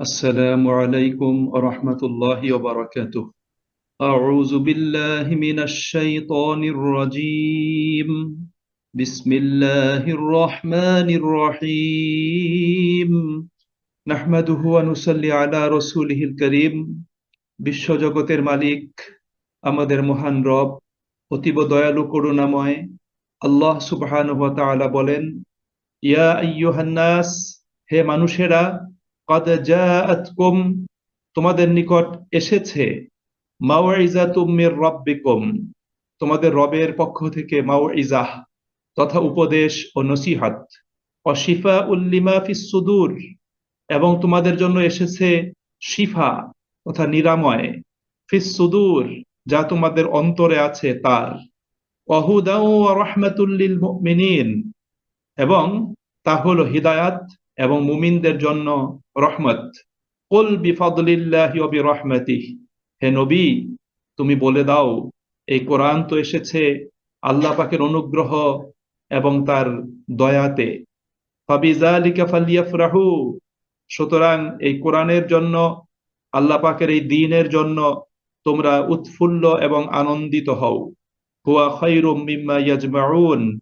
السلام عليكم ورحمة الله وبركاته أعوذ بالله من الشيطان الرجيم بسم الله الرحمن الرحيم نحمده ونصلي على رسوله الكريم বিশ্বজগতের মালিক আমাদের মহান রব অতীব দয়ালু করুণাময় আল্লাহ সুবহানাহু ওয়া তাআলা বলেন ইয়া আইয়ুহান নাস হে মানুষেরা তোমাদের নিকট এসেছে। তোমাদের রবের পক্ষ থেকে মাওয়াইজাহ তথা উপদেশ ও নসিহাত। অশিফা উল্লিমা ফিস সুদূর এবং তোমাদের জন্য এসেছে শিফা, তথা নিরাময়। ফিস সুদূর যা তোমাদের অন্তরে আছে তার। ওয়াহুদাউ ওয়া রাহমাতুল লিল মুমিনিন এবং তা হলো হিদায়াত এবং মুমিনদের জন্য রহমত। কুল বিফাদলিল্লাহি ওয়া বিরহমাতিহি। হে নবী, তুমি বলে দাও, এই কোরআন তো এসেছে আল্লাহ পাকের অনুগ্রহ এবং তার দয়াতে। ফালিয়াফরাহু। সুতরাং এই কোরআনের জন্য, আল্লাহ পাকের এই দ্বীনের জন্য তোমরা উৎফুল্ল এবং আনন্দিত হও। হুয়া খায়রুম মিম্মা ইয়াজমাউন।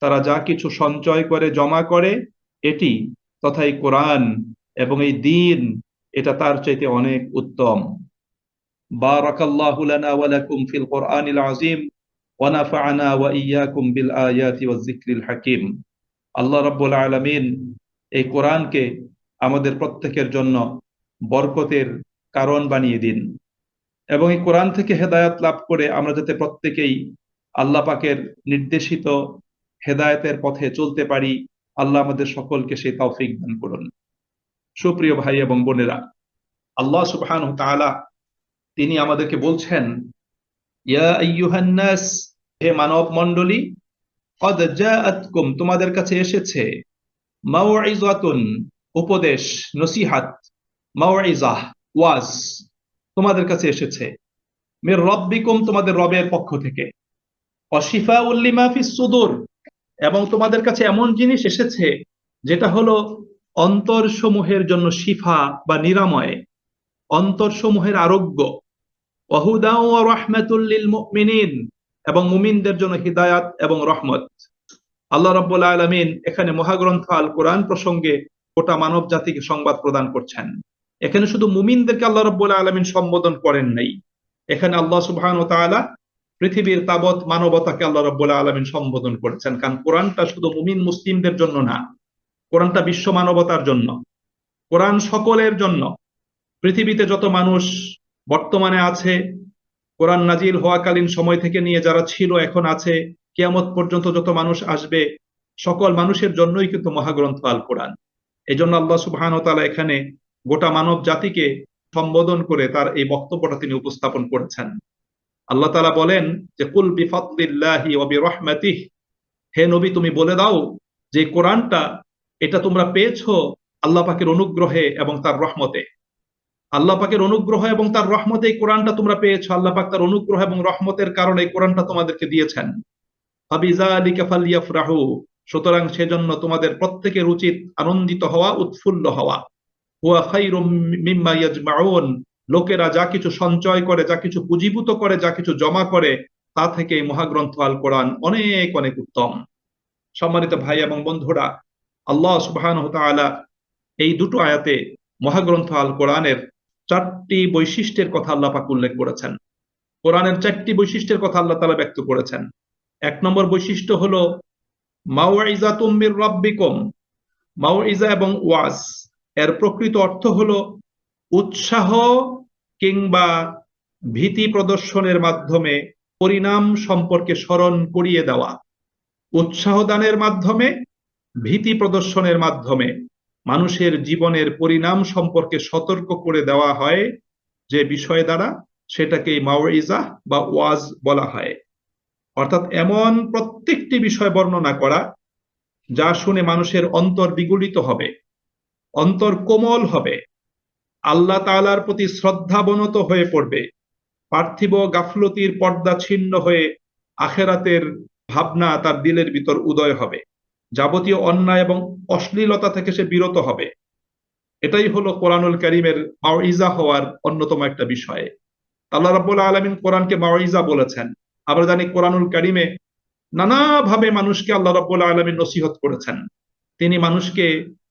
তারা যা কিছু সঞ্চয় করে, জমা করে এটি তথা এই কোরআন এবং এই দিন এটা তার চাইতে অনেক উত্তম। বারাকাল্লাহু লানা ওয়া লাকুম ফিল কোরআনিল আযীম ওয়া নাফা'না ওয়া ইয়্যাকুম বিল আয়াতি ওয়াজ যিকরিল হাকীম। আল্লাহ রাব্বুল আলামিন এই কোরআনকে আমাদের প্রত্যেকের জন্য বরকতের কারণ বানিয়ে দিন এবং এই কোরআন থেকে হেদায়াত লাভ করে আমরা যাতে প্রত্যেকেই আল্লাহ পাকের নির্দেশিত হেদায়তের পথে চলতে পারি আল্লাহ আমাদের সকলকে সেই তৌফিক দান করুন। সুপ্রিয় ভাই এবং বোনেরা, আল্লাহ সুবহানাহু তাআলা তিনি আমাদেরকে বলছেন, ইয়া হে মানব মণ্ডলী কদ জাআতকুম, তোমাদের কাছে এসেছে মাউইজাতুন উপদেশ, নসিহাত মাউইজাহ ওয়াজ, তোমাদের কাছে এসেছে। মির রব্বিকুম, তোমাদের রবের পক্ষ থেকে। অশিফা উল্লিমা ফিস সুদূর এবং তোমাদের কাছে এমন জিনিস এসেছে, যেটা হলো অন্তরসমূহের জন্য শিফা বা নিরাময় আরোগ্য। রাহমাতুল লিল মুমিনিন, এবং মুমিনদের জন্য হিদায়াত এবং রহমত। আল্লাহ রাব্বুল আলামিন এখানে মহাগ্রন্থ আল কোরআন প্রসঙ্গে গোটা মানব জাতিকে সংবাদ প্রদান করছেন। এখানে শুধু মুমিনদেরকে আল্লাহ রাব্বুল আলামিন সম্বোধন করেন নাই। এখানে আল্লাহ তাআলা পৃথিবীর তাবৎ মানবতাকে আল্লাহ রাব্বুল আলামিন সম্বোধন করেছেন। কারণ কোরআনটা শুধু মুমিন, মুসলিমদের জন্য না, কোরআনটা বিশ্ব মানবতার জন্য, কোরআন সকলের জন্য। পৃথিবীতে যত মানুষ বর্তমানে আছে, কোরআন নাজিল হওয়াকালীন সময় থেকে নিয়ে যারা ছিল, এখন আছে, কিয়ামত পর্যন্ত যত মানুষ আসবে, সকল মানুষের জন্যই কিন্তু মহাগ্রন্থ আল কোরআন এই জন্য আল্লাহ সুবহান তাআলা এখানে গোটা মানব জাতিকে সম্বোধন করে তার এই বক্তব্যটা তিনি উপস্থাপন করেছেন। আল্লাহ তালা বলেন যে, কুল বিফাদলিল্লাহি ওয়া বিরহমাতিহ। হে নবী, তুমি বলে দাও যে কোরআনটা, এটা তোমরা পেয়েছ আল্লাহ পাকের অনুগ্রহে এবং তার রহমতে। আল্লাহ পাকের অনুগ্রহ এবং তার রহমতে এই কোরআনটা তোমরা পেয়েছ। আল্লাহ পাক তার অনুগ্রহ এবং রহমতের কারণে এই কোরআনটা তোমাদেরকে দিয়েছেন। সুতরাং সেজন্য তোমাদের প্রত্যেকের উচিত আনন্দিত হওয়া, উৎফুল্ল হওয়া। হুয়া খায়রুম মিম্মা ইয়াজমাউন লোকেরা যা কিছু সঞ্চয় করে, যা কিছু পুঁজিভূত করে, যা কিছু জমা করে, তা থেকে এই মহাগ্রন্থ আল কোরআন অনেক অনেক উত্তম। সম্মানিত ভাই এবং বন্ধুরা, আল্লাহ সুবহানাহু তাআলা এই দুটো আয়াতে মহাগ্রন্থ আল কোরআনের চারটি বৈশিষ্ট্যের কথা আল্লাহ পাক উল্লেখ করেছেন। কোরআনের চারটি বৈশিষ্ট্যের কথা আল্লাহ তাআলা ব্যক্ত করেছেন। এক নম্বর বৈশিষ্ট্য হলো মাওয়াইজাতুম মির রাব্বিকুম। মাওয়াইজা এবং ওয়াজ, এর প্রকৃত অর্থ হলো উৎসাহ কিংবা ভীতি প্রদর্শনের মাধ্যমে পরিণাম সম্পর্কে স্মরণ করিয়ে দেওয়া। উৎসাহ দানের মাধ্যমে, ভীতি প্রদর্শনের মাধ্যমে মানুষের জীবনের পরিণাম সম্পর্কে সতর্ক করে দেওয়া হয়, যে বিষয় দ্বারা সেটাকে মাওয়াইজা বা ওয়াজ বলা হয়। অর্থাৎ এমন প্রত্যেকটি বিষয় বর্ণনা করা, যা শুনে মানুষের অন্তর বিগলিত হবে, অন্তর কোমল হবে আল্লাহ তাআলার প্রতি শ্রদ্ধাবনত হয়ে পড়বে। পার্থিব গাফলতির পর্দা ছিন্ন হয়ে আখেরাতের ভাবনা তার দিলের ভিতর উদয় হবে। যাবতীয় অন্যায় এবং অশ্লীলতা থেকে সে বিরত হবে। এটাই হলো কোরআনুল করিমের মাওইজা হওয়ার অন্যতম একটা বিষয়। আল্লাহ রাব্বুল আলামিন কোরআনকে মাওইজা বলেছেন। আমরা জানি কোরআনুল করিমে নানাভাবে মানুষকে আল্লাহ রাব্বুল আলামিন নসিহত করেছেন। তিনি মানুষকে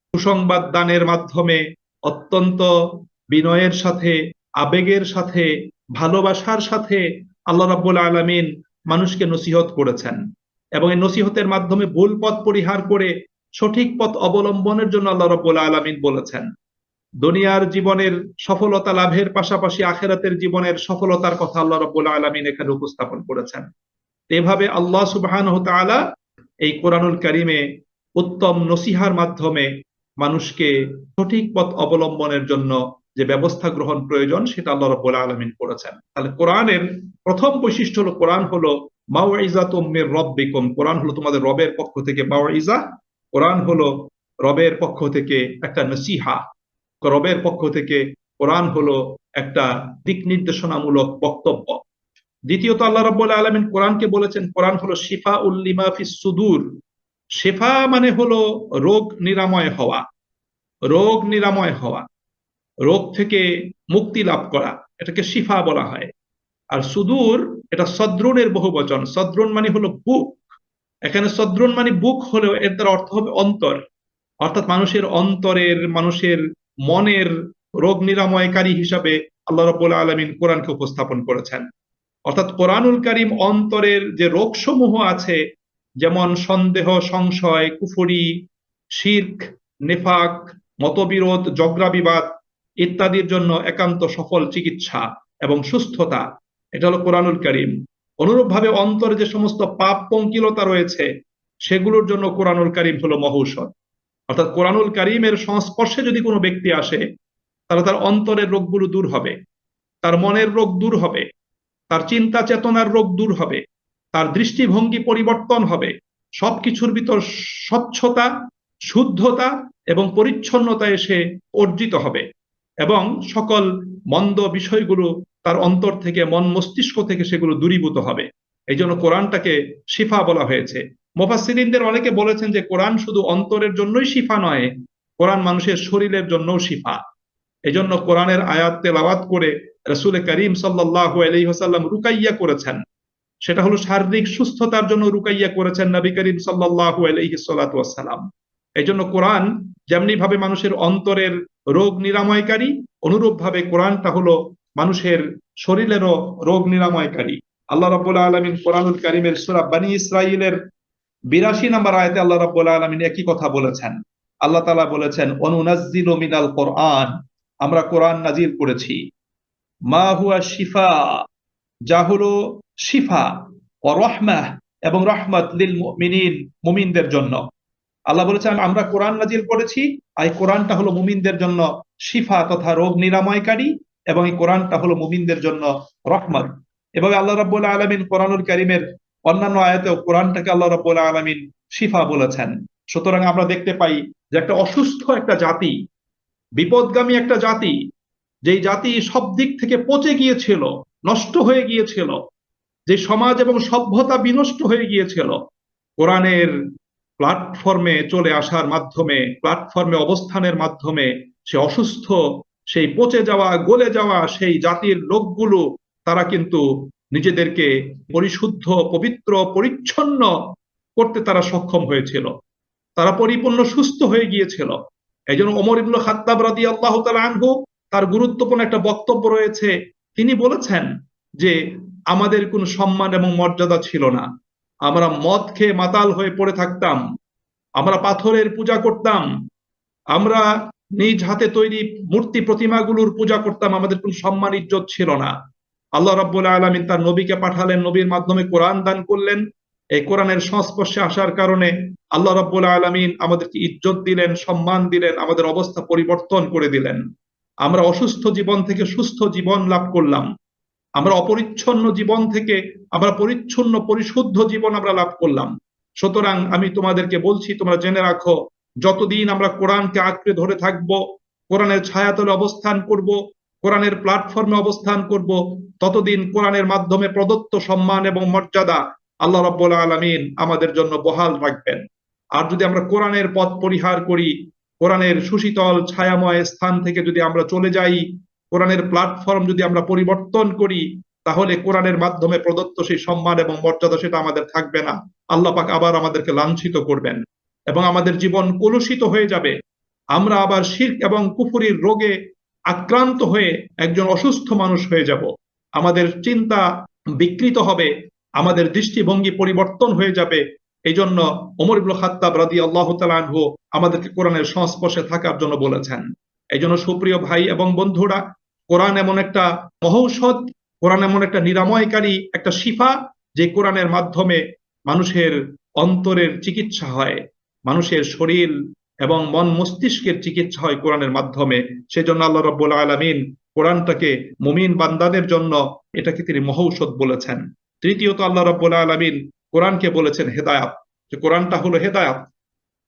সুসংবাদ দানের মাধ্যমে অত্যন্ত বিনয়ের সাথে, আবেগের সাথে, ভালোবাসার সাথে আল্লাহ রাব্বুল আলামিন মানুষকে নসিহত করেছেন। এবং এই নসিহতের মাধ্যমে ভুল পথ পরিহার করে সঠিক পথ অবলম্বনের জন্য আল্লাহ রাব্বুল আলামিন বলেছেন। দুনিয়ার জীবনের সফলতা লাভের পাশাপাশি আখেরাতের জীবনের সফলতার কথা আল্লাহ রাব্বুল আলামিন এখানে উপস্থাপন করেছেন। এভাবে আল্লাহ ওয়া এই কোরআনুল কারিমে উত্তম নসিহার মাধ্যমে মানুষকে সঠিক পথ অবলম্বনের জন্য যে ব্যবস্থা গ্রহণ প্রয়োজন, সেটা আল্লাহ রাব্বুল আলামিন করেছেন। তাহলে কোরআনের প্রথম বৈশিষ্ট্য হলো, কোরআন হলো মাওয়াইজাতুম মির রাব্বিকুম কোরআন হলো তোমাদের রবের পক্ষ থেকে মাওয়াইজা কোরআন হলো রবের পক্ষ থেকে একটা নসিহা, রবের পক্ষ থেকে কোরআন হলো একটা দিক নির্দেশনামূলক বক্তব্য। দ্বিতীয়ত আল্লাহ রাব্বুল আলামিন কোরআনকে বলেছেন, কোরআন হলো শিফা উল্লিমা ফিস সুদূর শেফা মানে হলো রোগ নিরাময় হওয়া, রোগ নিরাময় হওয়া, রোগ থেকে মুক্তি লাভ করা, এটাকে শিফা বলা হয়। আর সুদূর, এটা সদ্রুনের বহু বচন। সদ্রুন মানে হলো বুক। এখানে সদ্রুন মানে বুক হলেও এর দ্বারা অর্থ হবে অন্তর। অর্থাৎ মানুষের অন্তরের, মানুষের মনের রোগ নিরাময়কারী হিসাবে আল্লাহ রব্বুল আলমিন কোরআনকে উপস্থাপন করেছেন। অর্থাৎ কোরআনুল কারিম অন্তরের যে রোগসমূহ আছে যেমন সন্দেহ, সংশয়, কুফরি, শির্ক, নেফাক, মতবিরোধ জগরা বিবাদ ইত্যাদির জন্য একান্ত সফল চিকিৎসা এবং সুস্থতা। এটা হলো কোরআনুল করিম। অনুরূপভাবে অন্তরে যে সমস্ত পাপ পঙ্কিলতা রয়েছে, সেগুলোর জন্য কোরআনুল করিম হলো মহৌষধ। অর্থাৎ কোরআনুল করিমের সংস্পর্শে যদি কোনো ব্যক্তি আসে, তাহলে তার অন্তরের রোগগুলো দূর হবে, তার মনের রোগ দূর হবে, তার চিন্তা চেতনার রোগ দূর হবে তার দৃষ্টিভঙ্গি পরিবর্তন হবে। সবকিছুর ভিতর স্বচ্ছতা, শুদ্ধতা এবং পরিচ্ছন্নতা এসে অর্জিত হবে এবং সকল মন্দ বিষয়গুলো তার অন্তর থেকে, মন মস্তিষ্ক থেকে সেগুলো দূরীভূত হবে। এই জন্য কোরআনটাকে শিফা বলা হয়েছে। মোফাসিরিনদের অনেকে বলেছেন যে কোরআন শুধু অন্তরের জন্যই শিফা নয়, কোরআন মানুষের শরীরের জন্যও শিফা। এই জন্য কোরআনের আয়াত তেলাওয়াত করে রসুল করিম সাল্লাহ আলহিহাসাল্লাম রুকাইয়া করেছেন। সেটা হলো শারীরিক সুস্থতার জন্য রুকাইয়া করেছেন নবী করিম সাল্লাহ আলহিসাল্লাম এই জন্য কোরআন যেমনি ভাবে মানুষের অন্তরের রোগ নিরাময়কারী অনুরূপ ভাবে কোরআনটা হলো মানুষের শরীরেরও রোগ নিরাময়কারী। আল্লাহ রাবুল আলমিন কোরআনুল করিমের সুরা বানী ইসরাইলের বিরাশি নাম্বার আয়তে আল্লাহ রাবুল আলমিন একই কথা বলেছেন। আল্লাহ তালা বলেছেন অনুনাজিল মিনাল কোরআন আমরা কোরআন নাজিল করেছি। মা হুয়া শিফা, যা হলো শিফা ও রহমাহ এবং রহমত লিল মিনিন মুমিনদের জন্য। আল্লাহ বলেছেন, আমরা কোরআন নাজিল করেছি, আর এই কোরআনটা হলো মুমিনদের জন্য শিফা তথা রোগ নিরাময়কারী এবং এই কোরআনটা হলো মুমিনদের জন্য রহমত। এভাবে আল্লাহ রাব্বুল আলমিন কোরআনুল করিমের অন্যান্য আয়াতেও কোরআনটাকে আল্লাহ রাব্বুল আলমিন শিফা বলেছেন। সুতরাং আমরা দেখতে পাই যে একটা অসুস্থ একটা জাতি, বিপদগামী একটা জাতি, যেই জাতি সব দিক থেকে পচে গিয়েছিল, নষ্ট হয়ে গিয়েছিল যে সমাজ এবং সভ্যতা বিনষ্ট হয়ে গিয়েছিল, কোরআনের প্ল্যাটফর্মে চলে আসার মাধ্যমে প্ল্যাটফর্মে অবস্থানের মাধ্যমে সে অসুস্থ, সেই পচে যাওয়া, গলে যাওয়া সেই জাতির লোকগুলো, তারা কিন্তু নিজেদেরকে পরিশুদ্ধ, পবিত্র, পরিচ্ছন্ন করতে তারা সক্ষম হয়েছিল। তারা পরিপূর্ণ সুস্থ হয়ে গিয়েছিল। এই জন্য অমর ইবুল খাত্তাব রাদি আল্লাহ আনহু তার গুরুত্বপূর্ণ একটা বক্তব্য রয়েছে। তিনি বলেছেন যে আমাদের কোনো সম্মান এবং মর্যাদা ছিল না। আমরা মদ খেয়ে মাতাল হয়ে পড়ে থাকতাম। আমরা পাথরের পূজা করতাম। আমরা নিজ হাতে তৈরি মূর্তি প্রতিমাগুলোর পূজা করতাম। আমাদের কোন সম্মান, ইজ্জত ছিল না। আল্লাহ রাব্বুল আলমিন তার নবীকে পাঠালেন, নবীর মাধ্যমে কোরআন দান করলেন। এই কোরআনের সংস্পর্শে আসার কারণে আল্লাহ রাব্বুল আলমিন আমাদেরকে ইজ্জত দিলেন, সম্মান দিলেন, আমাদের অবস্থা পরিবর্তন করে দিলেন। আমরা অসুস্থ জীবন থেকে সুস্থ জীবন লাভ করলাম। আমরা অপরিচ্ছন্ন জীবন থেকে, আমরা পরিচ্ছন্ন, পরিশুদ্ধ জীবন আমরা লাভ করলাম। সুতরাং আমি তোমাদেরকে বলছি, তোমরা জেনে রাখো, যতদিন আমরা কোরআনকে আঁকড়ে ধরে থাকব, কোরআনের ছায়াতলে অবস্থান করব, কোরআনের প্ল্যাটফর্মে অবস্থান করব, ততদিন কোরআনের মাধ্যমে প্রদত্ত সম্মান এবং মর্যাদা আল্লাহ রব্বুল আলমিন আমাদের জন্য বহাল রাখবেন। আর যদি আমরা কোরআনের পথ পরিহার করি, কোরআনের সুশীতল, ছায়াময় স্থান থেকে যদি আমরা চলে যাই কোরআনের প্ল্যাটফর্ম যদি আমরা পরিবর্তন করি, তাহলে কোরআনের মাধ্যমে প্রদত্ত সেই সম্মান এবং মর্যাদা সেটা আমাদের থাকবে না। আল্লাহ পাক আবার আমাদেরকে লাঞ্ছিত করবেন এবং আমাদের জীবন কলুষিত হয়ে যাবে। আমরা আবার শির্ক এবং কুফুরির রোগে আক্রান্ত হয়ে একজন অসুস্থ মানুষ হয়ে যাব। আমাদের চিন্তা বিকৃত হবে, আমাদের দৃষ্টিভঙ্গি পরিবর্তন হয়ে যাবে। এই জন্য ওমর ইবুল খাত্তাব রাদি আল্লাহ তালু আমাদেরকে কোরআনের সংস্পর্শে থাকার জন্য বলেছেন। এই জন্য সুপ্রিয় ভাই এবং বন্ধুরা কোরআন এমন একটা মহৌষধ, কোরআন এমন একটা নিরাময়কারী একটা শিফা, যে কোরআনের মাধ্যমে মানুষের অন্তরের চিকিৎসা হয়, মানুষের শরীর এবং মন মস্তিষ্কের চিকিৎসা হয় কোরআনের মাধ্যমে। সেজন্য আল্লাহ রব্বুল আলমিন কোরআনটাকে মুমিন বান্দাদের জন্য এটাকে তিনি মহৌষধ বলেছেন। তৃতীয়ত আল্লাহ রব্বুল আলমিন কোরআনকে বলেছেন হেদায়াত। যে কোরআনটা হলো হেদায়াত।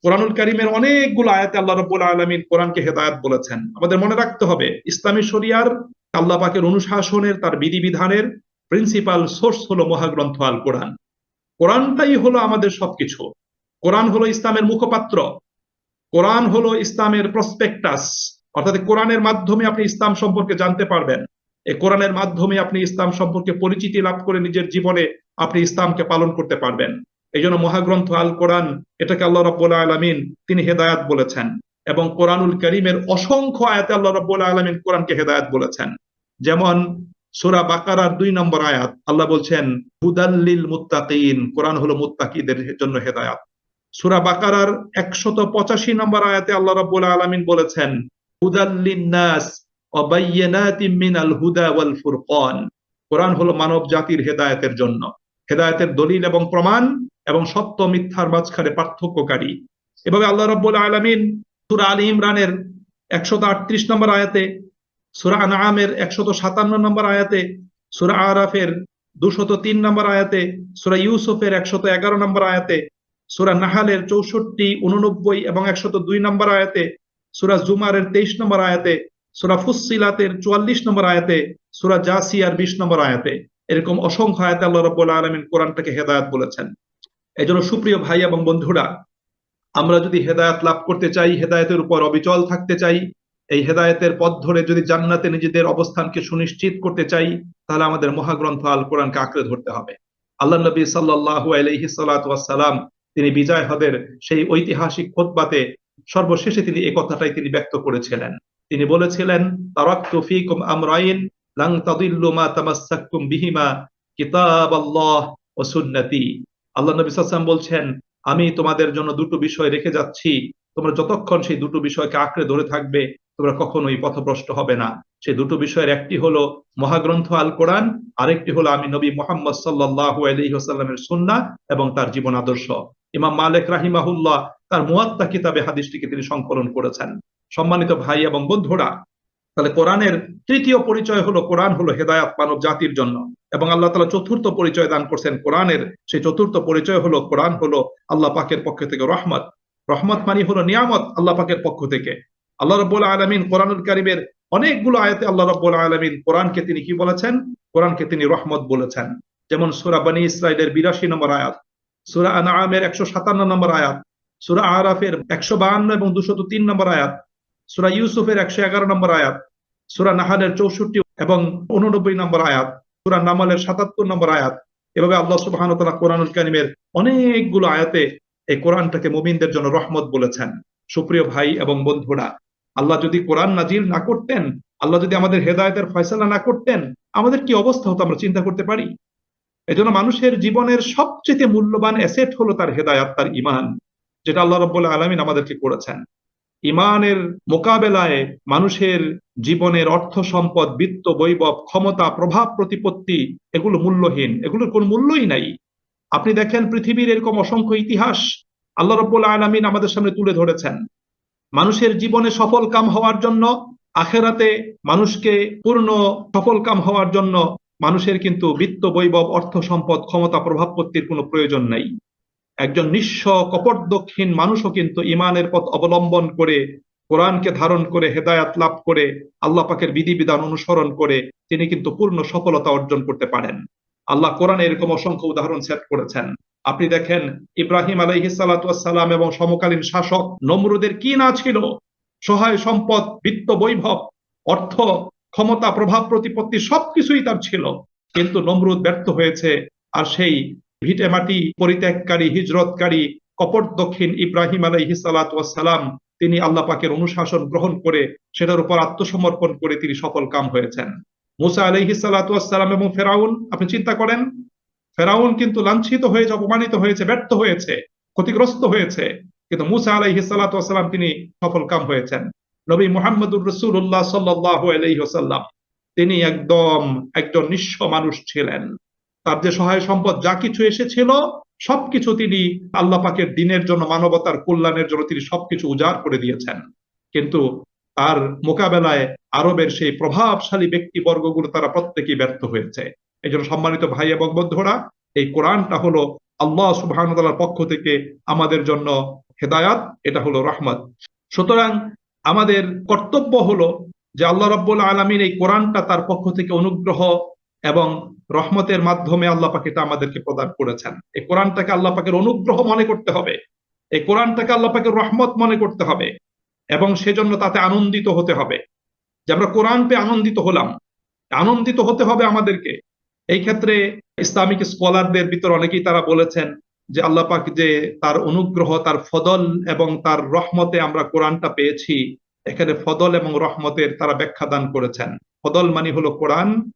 কোরআনুল করিমের অনেকগুলো আয়াতে আল্লাহ রব্বুল আলমিন কোরআনকে হেদায়াত বলেছেন। আমাদের মনে রাখতে হবে, ইসলামী শরিয়ার আল্লাহ পাকের অনুশাসনের, তার বিধিবিধানের প্রিন্সিপাল সোর্স হলো মহাগ্রন্থ আল কোরআন। কোরআনটাই হলো আমাদের সবকিছু। কোরআন হলো ইসলামের মুখপাত্র। কোরআন হলো ইসলামের প্রসপেক্টাস অর্থাৎ কোরআনের মাধ্যমে আপনি ইসলাম সম্পর্কে জানতে পারবেন। এই কোরআনের মাধ্যমে আপনি ইসলাম সম্পর্কে পরিচিতি লাভ করে নিজের জীবনে আপনি ইসলামকে পালন করতে পারবেন। এই জন্য মহাগ্রন্থ আল কোরআন, এটাকে আল্লাহ রব্বুল আলমিন, তিনি হেদায়াত বলেছেন। এবং কোরআনুল করিমের অসংখ্য আয়াতে আল্লাহ রব্বুল আলমিন কোরআনকে হেদায়াত বলেছেন। যেমন সুরা বাকারার দুই নম্বর আয়াত, আল্লাহ বলছেন হুদাল্লিল মুত্তাকিন কোরআন হলো মুত্তাকিদের জন্য হেদায়াত। সুরা বাকারার একশত পঁচাশি নম্বর আয়াতে আল্লাহ রব্বুল আলমিন বলেছেন হুদাল্লিনাস মিনাল হুদা ওয়াল ফুরকান কোরআন হলো মানব জাতির হেদায়েতের জন্য। হেদায়েতের দলিল এবং প্রমাণ এবং সত্য মিথ্যার মাঝখানে পার্থক্যকারী। এভাবে আল্লাহ রব্বুল আলমিন সুরা আলী ইমরানের একশত আটত্রিশ নম্বর আয়াতে, সুরা আনামের একশত সাতান্ন নম্বর আয়াতে, সুরা আরাফের দুশত তিন নম্বর আয়াতে, সুরা ইউসুফের একশত এগারো নম্বর আয়াতে, সুরা নাহালের চৌষট্টি, উননব্বই এবং একশত দুই নম্বর আয়াতে, সুরা জুমারের তেইশ নম্বর আয়াতে, সুরা ফুসিলাতের চুয়াল্লিশ নম্বর আয়াতে, সুরা জাসিয়ার বিশ নম্বর আয়াতে। এরকম অসংখ্য আয়াতে আল্লাহ রব্বুল আলমিন কোরআনটাকে হেদায়ত বলেছেন। এই জন্য সুপ্রিয় ভাই এবং বন্ধুরা, আমরা যদি হেদায়ত লাভ করতে চাই, হেদায়তের উপর অবিচল থাকতে চাই, এই হেদায়তের পথ ধরে যদি জান্নাতে নিজেদের অবস্থানকে সুনিশ্চিত করতে চাই, তাহলে আমাদের মহাগ্রন্থ আল কোরআনকে আঁকড়ে ধরতে হবে। আল্লাহ নবী সাল্লাহ আলহি সাল্লাম তিনি বিজয় হদের সেই ঐতিহাসিক খোদবাতে সর্বশেষে তিনি এই কথাটাই তিনি ব্যক্ত করেছিলেন। তিনি বলেছিলেন, তারাক্তু ফিকুম আমরাইন লাং তাদিল্লু মা তামাসসাকতুম বিহিমা কিতাবাল্লাহ ওয়া সুন্নতি। আল্লাহ নবী সাল্লাল্লাহু বলছেন, আমি তোমাদের জন্য দুটো বিষয় রেখে যাচ্ছি। তোমরা যতক্ষণ সেই দুটো বিষয়কে আঁকড়ে ধরে থাকবে, তোমরা কখনোই পথভ্রষ্ট হবে না। সেই দুটো বিষয়ের একটি হলো মহাগ্রন্থ আল কোরআন আরেকটি হলো আমি নবী মোহাম্মদ সাল্লাহ আলহিহাস্লামের সুন্না এবং তার জীবন আদর্শ। ইমাম মালিক রাহিমাহুল্লাহ তার মুয়াত্তা কিতাবে হাদিসটিকে তিনি সংকলন করেছেন। সম্মানিত ভাই এবং বন্ধুরা তাহলে কোরআনের তৃতীয় পরিচয় হলো, কোরআন হলো হেদায়াত মানব জাতির জন্য। এবং আল্লাহ তালা চতুর্থ পরিচয় দান করছেন কোরআনের। সেই চতুর্থ পরিচয় হলো, কোরআন হলো আল্লাহ পাকের পক্ষ থেকে রহমত। রহমত মানি হলো নিয়ামত আল্লাহ পাকের পক্ষ থেকে। আল্লাহ রব্বুল আলমিন কোরআনুল কারিমের অনেকগুলো আয়াতে আল্লাহ রব্বুল আলমিন কোরআনকে তিনি কি বলেছেন? কোরআনকে তিনি রহমত বলেছেন। যেমন সুরা বানী ইসরায়েলের বিরাশি নম্বর আয়াত, সুরা আনামের একশো সাতান্ন নম্বর আয়াত, সুরা আরাফের একশো বাহান্ন এবং দুশত তিন নম্বর আয়াত সুরা ইউসুফের একশো এগারো নম্বর আয়াত, সুরা নাহালের চৌষট্টি এবং উননব্বই নম্বর আয়াত, সুরা নামালের সাতাত্তর নম্বর আয়াত। এভাবে আল্লাহ সুবাহ কোরআনুল কারিমের অনেকগুলো আয়াতে এই কোরআনটাকে মুমিনদের জন্য রহমত বলেছেন। সুপ্রিয় ভাই এবং বন্ধুরা, আল্লাহ যদি কোরআন নাজিল না করতেন, আল্লাহ যদি আমাদের হেদায়তের ফয়সলা না করতেন, আমাদের কি অবস্থা হতো আমরা চিন্তা করতে পারি? এজন্য মানুষের জীবনের সবচেয়ে মূল্যবান অ্যাসেট হলো তার হেদায়াত, তার ইমান যেটা আল্লাহ রব্বুল্লাহ আলমিন আমাদেরকে করেছেন। ইমানের মোকাবেলায় মানুষের জীবনের অর্থ সম্পদ, বিত্ত, বৈভব, ক্ষমতা, প্রভাব, প্রতিপত্তি, এগুলো মূল্যহীন। এগুলোর কোন মূল্যই নাই। আপনি দেখেন পৃথিবীর এরকম অসংখ্য ইতিহাস আল্লাহ রব্বুল আলমিন আমাদের সামনে তুলে ধরেছেন। মানুষের জীবনে সফল কাম হওয়ার জন্য, আখেরাতে মানুষকে পূর্ণ সফল কাম হওয়ার জন্য মানুষের কিন্তু বিত্ত, বৈভব, অর্থ সম্পদ, ক্ষমতা, প্রভাবপত্তির কোনো প্রয়োজন নাই। একজন নিঃস্ব, কপটদক্ষিণ মানুষও কিন্তু ইমানের পথ অবলম্বন করে, কোরআনকে ধারণ করে, হেদায়াত লাভ করে, আল্লাহ পাকের বিধিবিধান অনুসরণ করে, তিনি কিন্তু পূর্ণ সফলতা অর্জন করতে পারেন। আল্লাহ কোরআনে এরকম অসংখ্য উদাহরণ সেট করেছেন। আপনি দেখেন, ইব্রাহিম আলাইহিসালাম এবং সমকালীন শাসক নমরুদের কি না ছিল? সহায় সম্পদ, বিত্ত বৈভব, অর্থ, ক্ষমতা, প্রভাব, প্রতিপত্তি সবকিছুই তার ছিল। কিন্তু নমরুদ ব্যর্থ হয়েছে আর সেই ভিটে মাটি পরিত্যাগকারী, হিজরতকারী, কপট দক্ষিণ ইব্রাহিম আলাইহি সালাম তিনি আল্লাহ পাকের অনুশাসন গ্রহণ করে সেটার উপর আত্মসমর্পণ করে তিনি সফল কাম হয়েছেন। মুসা আলাইহি সালাম এবং ফেরাউন, আপনি চিন্তা করেন, ফেরাউন কিন্তু লাঞ্ছিত হয়েছে, অপমানিত হয়েছে, ব্যর্থ হয়েছে, ক্ষতিগ্রস্ত হয়েছে, কিন্তু মুসা আলাইহি সালাম তিনি সফল কাম হয়েছেন। নবী মুহাম্মদুর রসুল্লাহ সাল্লাহ আলাইসাল্লাম তিনি একদম একজন নিঃস্ব মানুষ ছিলেন। তার যে সহায় সম্পদ যা কিছু এসেছিল, সবকিছু তিনি আল্লাহ পাকের দিনের জন্য, মানবতার কল্যাণের জন্য তিনি সবকিছু উজাড় করে দিয়েছেন। কিন্তু তার মোকাবেলায় আরবের সেই প্রভাবশালী ব্যক্তিবর্গগুলো তারা প্রত্যেকেই ব্যর্থ হয়েছে। এই জন্য সম্মানিত ভাই এবং বন্ধুরা, এই কোরআনটা হলো আল্লাহ সুবাহর পক্ষ থেকে আমাদের জন্য হেদায়াত, এটা হলো রহমত। সুতরাং আমাদের কর্তব্য হলো যে আল্লাহ রব্বুল আলমিন এই কোরআনটা তার পক্ষ থেকে অনুগ্রহ এবং রহমতের মাধ্যমে আল্লাহ পাক আমাদেরকে প্রদান করেছেন। এই কোরআনটাকে আল্লাহ পাকের অনুগ্রহ মনে করতে হবে। এই কোরআনটাকে আল্লাহ পাকের রহমত মনে করতে হবে এবং সেজন্য তাতে আনন্দিত হতে হবে। যে আমরা কোরআন পেয়ে আনন্দিত হলাম, আনন্দিত হতে হবে আমাদেরকে। এই ক্ষেত্রে ইসলামিক স্কলারদের ভিতর অনেকেই তারা বলেছেন যে আল্লাহ পাক যে তার অনুগ্রহ, তার ফদল এবং তার রহমতে আমরা কোরআনটা পেয়েছি, এখানে ফদল এবং রহমতের তারা ব্যাখ্যা দান করেছেন। ফদল মানে হলো কোরআন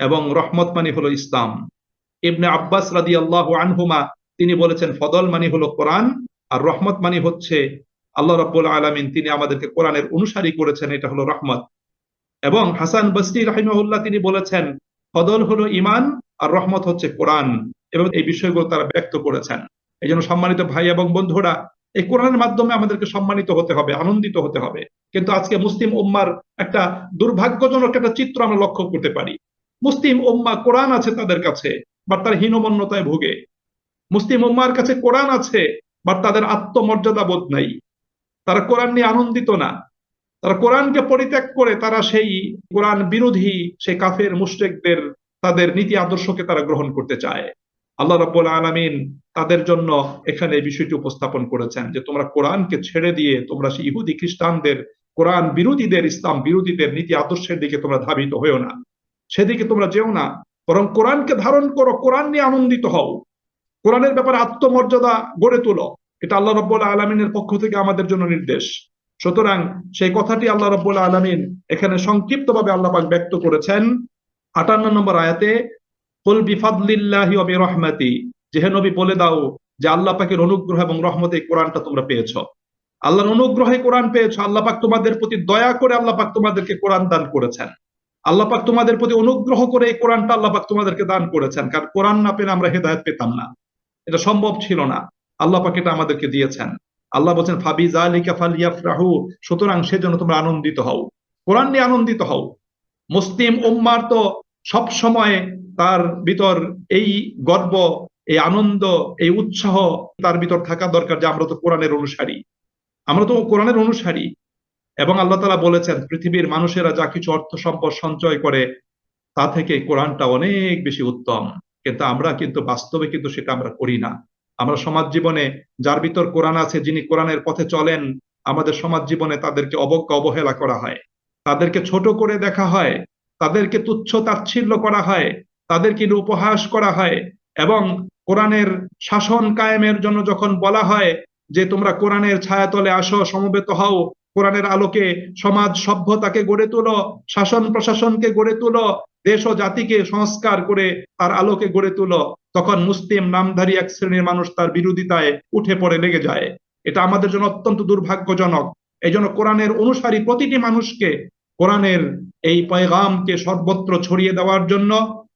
এবং রহমত মানে হলো ইসলাম। ইবনে আব্বাস রাদি আল্লাহ আনহুমা, তিনি বলেছেন ফদল মানে হলো কোরআন আর রহমত মানে হচ্ছে আল্লাহ রব্বুল আলমিন, তিনি আমাদেরকে কোরআনের অনুসারী করেছেন, এটা হলো রহমত। এবং হাসান বস্তি রাহিমউল্লাহ তিনি বলেছেন, ফদল হলো ইমান আর রহমত হচ্ছে কোরআন। এবং এই বিষয়গুলো তারা ব্যক্ত করেছেন। এই জন্য সম্মানিত ভাই এবং বন্ধুরা, এই কোরআনের মাধ্যমে আমাদেরকে সম্মানিত হতে হবে, আনন্দিত হতে হবে। কিন্তু আজকে মুসলিম উম্মার একটা দুর্ভাগ্যজনক একটা চিত্র আমরা লক্ষ্য করতে পারি। মুসলিম উম্মা কোরআন আছে তাদের কাছে, বা তার হীনমন্যতায় ভুগে। মুসলিম উম্মার কাছে কোরআন আছে, বা তাদের আত্মমর্যাদা বোধ নাই। তারা কোরআন নিয়ে আনন্দিত না। তারা কোরআনকে পরিত্যাগ করে তারা সেই কোরআন বিরোধী, সেই কাফের, মুশ্রেকদের, তাদের নীতি আদর্শকে তারা গ্রহণ করতে চায়। আল্লাহ রব্বুল আলমিন তাদের জন্য এখানে এই বিষয়টি উপস্থাপন করেছেন যে, তোমরা কোরআনকে ছেড়ে দিয়ে তোমরা সেই ইহুদি খ্রিস্টানদের, কোরআন বিরোধীদের, ইসলাম বিরোধীদের নীতি আদর্শের দিকে তোমরা ধাবিত হয়েও না। সেদিকে তোমরা যেও না, বরং কোরআনকে ধারণ করো, কোরআন নিয়ে আনন্দিত হও। কোরআনের ব্যাপারে আত্মমর্যাদা গড়ে তোলো। এটা আল্লাহ রব্বুল আলমিনের পক্ষ থেকে আমাদের জন্য নির্দেশ। সুতরাং সেই কথাটি আল্লাহ রব্বুল আলমিন এখানে সংক্ষিপ্তভাবে আল্লাহ ব্যক্ত করেছেন। আটান্ন নম্বর আয়াতে, কুল বিফাদলিল্লাহি ওয়া বিরহমাতি যে হে নবী বলে দাও যে আল্লাহ পাকের অনুগ্রহ এবং রহমতে কোরআনটা তোমরা পেয়েছ। আল্লাহর অনুগ্রহে কোরআন পেয়েছ, আল্লাহ পাক তোমাদের প্রতি দয়া করে আল্লাহ পাক তোমাদেরকে কোরআন দান করেছেন। আল্লাহ পাক তোমাদের প্রতি অনুগ্রহ করে এই কোরআনটা আল্লাহ পাক তোমাদেরকে দান করেছেন। কারণ কোরআন না পেলে আমরা হেদায়ত পেতাম না। এটা সম্ভব ছিল না। আল্লাহ পাক এটা আমাদেরকে দিয়েছেন। আল্লাহ বলছেন, ফাবি জালিকা ফালিয়াফরাহু সুতরাং সেজন্য তোমরা আনন্দিত হও। কোরআন নিয়ে আনন্দিত হও। মুসলিম উম্মার তো সব সময় তার ভিতর এই গর্ব, এই আনন্দ, এই উৎসাহ তার ভিতর থাকা দরকার যে আমরা তো কোরআনের অনুসারী। আমরা তো কোরআনের অনুসারী। এবং আল্লাহ তালা বলেছেন, পৃথিবীর মানুষেরা যা কিছু অর্থ সম্পদ সঞ্চয় করে, তা থেকে কোরআনটা অনেক বেশি উত্তম। কিন্তু আমরা কিন্তু বাস্তবে কিন্তু সেটা আমরা করি না। আমরা সমাজ জীবনে যার ভিতর কোরআন আছে, যিনি কোরআনের পথে চলেন, আমাদের সমাজ জীবনে তাদেরকে অবজ্ঞা, অবহেলা করা হয়। তাদেরকে ছোট করে দেখা হয়, তাদেরকে তুচ্ছ তাচ্ছিল্য করা হয়, তাদেরকে উপহাস করা হয় এবং কোরআনের শাসন কায়েমের জন্য যখন বলা হয় যে তোমরা কোরআনের ছায়াতলে আসো, সমবেত হও কোরআনের আলোকে সমাজ সভ্যতাকে গড়ে তোলো, শাসন প্রশাসনকে গড়ে তোলো, দেশ ও জাতিকে সংস্কার করে তার আলোকে গড়ে তোলো। তখন মুসলিম নামধারী এক শ্রেণির মানুষ তার বিরোধিতায় উঠে পড়ে, লেগে যায়। এটা আমাদের জন্য অত্যন্ত দুর্ভাগ্যজনক। এই জন্য কোরআনের অনুসারী প্রতিটি মানুষকে কোরআনের এই পয়গামকে সর্বত্র ছড়িয়ে দেওয়ার জন্য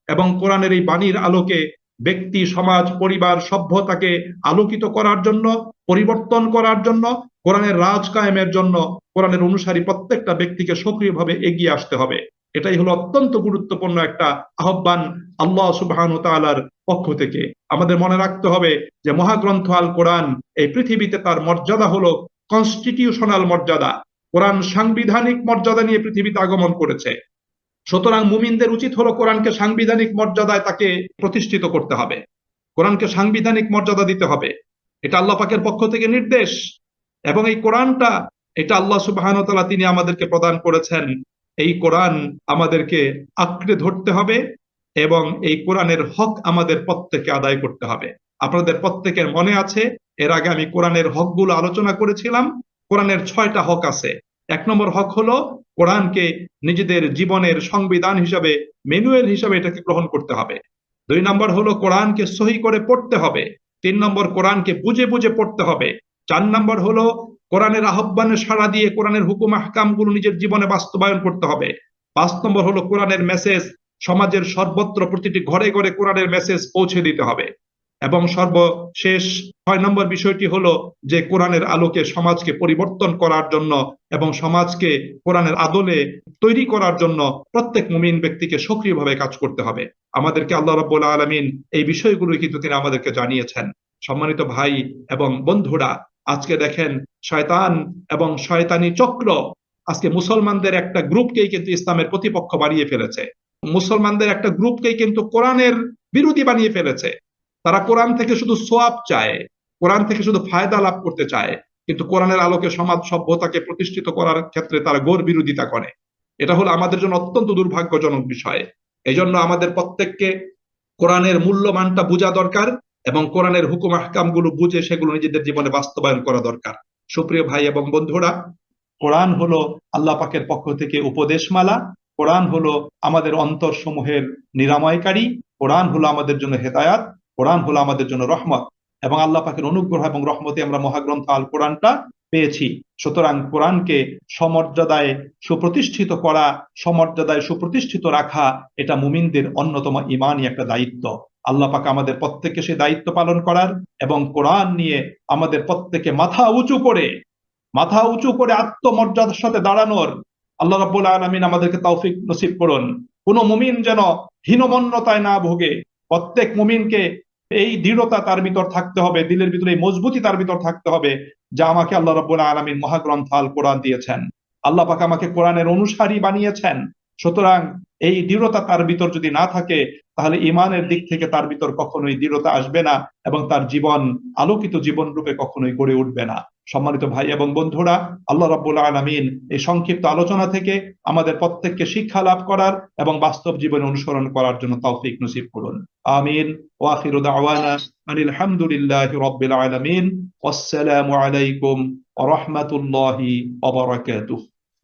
এবং কোরআনের এই বাণীর আলোকে ব্যক্তি, সমাজ, পরিবার, সভ্যতাকে আলোকিত করার জন্য, পরিবর্তন করার জন্য কোরআনের রাজ কায়েমের জন্য কোরআনের অনুসারী প্রত্যেকটা ব্যক্তিকে সক্রিয়ভাবে এগিয়ে আসতে হবে। এটাই হলো অত্যন্ত গুরুত্বপূর্ণ একটা আহ্বান আল্লাহ সুবাহান তালার পক্ষ থেকে। আমাদের মনে রাখতে হবে যে মহাগ্রন্থ আল কোরআন এই পৃথিবীতে তার মর্যাদা হলো কনস্টিটিউশনাল মর্যাদা। কোরআন সাংবিধানিক মর্যাদা নিয়ে পৃথিবীতে আগমন করেছে। সুতরাং মুমিনদের উচিত হলো কোরআনকে সাংবিধানিক মর্যাদায় তাকে প্রতিষ্ঠিত করতে হবে। কোরআনকে সাংবিধানিক মর্যাদা দিতে হবে। এটা আল্লাহ পাকের পক্ষ থেকে নির্দেশ। এবং এই কোরআনটা, এটা আল্লাহ সুবাহান তাআলা তিনি আমাদেরকে প্রদান করেছেন। এই কোরআন আমাদেরকে আঁকড়ে ধরতে হবে এবং এই কোরআনের হক আমাদের প্রত্যেকে আদায় করতে হবে। আপনাদের প্রত্যেকের মনে আছে, এর আগে আমি কোরআনের হকগুলো আলোচনা করেছিলাম, কোরআনের ছয়টা হক আছে। এক নম্বর হক হলো কোরআনকে নিজেদের জীবনের সংবিধান হিসাবে, ম্যানুয়াল হিসাবে এটাকে গ্রহণ করতে হবে। দুই নম্বর হলো কোরআনকে সহি করে পড়তে হবে। তিন নম্বর কোরআনকে বুঝে বুঝে পড়তে হবে। চার নম্বর হলো, কোরআনের আহ্বানে সাড়া দিয়ে কোরআনের হুকুম, আহকামগুলো নিজের জীবনে বাস্তবায়ন করতে হবে। পাঁচ নম্বর হলো কোরআনের মেসেজ সমাজের সর্বত্র প্রতিটি ঘরে ঘরে কোরআনের মেসেজ পৌঁছে দিতে হবে। এবং সর্বশেষ ছয় নম্বর বিষয়টি হলো যে কোরআনের আলোকে সমাজকে পরিবর্তন করার জন্য এবং সমাজকে কোরআনের আদলে তৈরি করার জন্য প্রত্যেক মুমিন ব্যক্তিকে সক্রিয়ভাবে কাজ করতে হবে। আমাদেরকে আল্লাহ রাব্বুল আলামিন এই বিষয়গুলো কিন্তু তিনি আমাদেরকে জানিয়েছেন। সম্মানিত ভাই এবং বন্ধুরা আজকে দেখেন শয়তান এবং শয়তানি চক্র আজকে মুসলমানদের একটা গ্রুপকেই কিন্তু ইসলামের প্রতিপক্ষ বানিয়ে ফেলেছে। মুসলমানদের একটা গ্রুপকেই কিন্তু কোরআনের বিরোধী বানিয়ে ফেলেছে। তারা কোরআন থেকে শুধু সোয়াব চায়, কোরআন থেকে শুধু ফায়দা লাভ করতে চায়, কিন্তু কোরআনের আলোকে সমাজ সভ্যতাকে প্রতিষ্ঠিত করার ক্ষেত্রে তারা গোর বিরোধিতা করে। এটা হলো আমাদের জন্য অত্যন্ত দুর্ভাগ্যজনক বিষয়। এই জন্য আমাদের প্রত্যেককে কোরআনের মূল্যমানটা বোঝা দরকার এবং কোরআনের হুকুম আহকামগুলো বুঝে সেগুলো নিজেদের জীবনে বাস্তবায়ন করা দরকার। সুপ্রিয় ভাই এবং বন্ধুরা, কোরআন হলো আল্লাহ পাকের পক্ষ থেকে উপদেশমালা। কোরআন হলো আমাদের অন্তর সমূহের নিরাময়কারী। কোরআন হলো আমাদের জন্য হেদায়াত। কোরআন হলো আমাদের জন্য রহমত। এবং আল্লাহ পাকের অনুগ্রহ এবং রহমতে আমরা মহাগ্রন্থ আল কোরআনটা পেয়েছি। সুতরাং কোরআনকে সমর্যাদায় সুপ্রতিষ্ঠিত করা, সমর্যাদায় সুপ্রতিষ্ঠিত রাখা, এটা মুমিনদের অন্যতম ইমানই একটা দায়িত্ব। আল্লাহ পাক আমাদের প্রত্যেককে সে দায়িত্ব পালন করার এবং কোরআন নিয়ে আমাদের প্রত্যেকে মাথা উঁচু করে, মাথা উঁচু করে আত্মমর্যাদার সাথে দাঁড়ানোর আল্লাহ রাব্বুল আলামিন আমাদেরকে তৌফিক নসিব করুন। কোন মুমিন যেন হীনমন্যতায় না ভোগে, প্রত্যেক মুমিনকে এই দৃঢ়তা তার ভিতর থাকতে হবে, দিলের ভিতরে এই মজবুতি তার ভিতর থাকতে হবে, যা আমাকে আল্লাহ রাব্বুল আলামিন মহাগ্রন্থ আল কোরআন দিয়েছেন। আল্লাহ পাক আমাকে কোরআনের অনুসারী বানিয়েছেন। সুতরাং এই দৃঢ়তা তার ভিতর যদি না থাকে, তাহলে ইমানের দিক থেকে তার ভিতর কখনোই দৃঢ়তা আসবে না এবং তার জীবন, আলোকিত জীবন রূপে কখনোই গড়ে উঠবে না। সম্মানিত ভাই এবং বন্ধুরা, আল্লাহ রাব্বুল আলামিন এই সংক্ষিপ্ত আলোচনা থেকে আমাদের প্রত্যেককে শিক্ষা লাভ করার এবং বাস্তব জীবনে অনুসরণ করার জন্য তৌফিক নসিব করুন। আমিন। ওয়া আখিরু দাওয়ানা আনিল হামদুলিল্লাহি ওয়াসসালামু আলাইকুম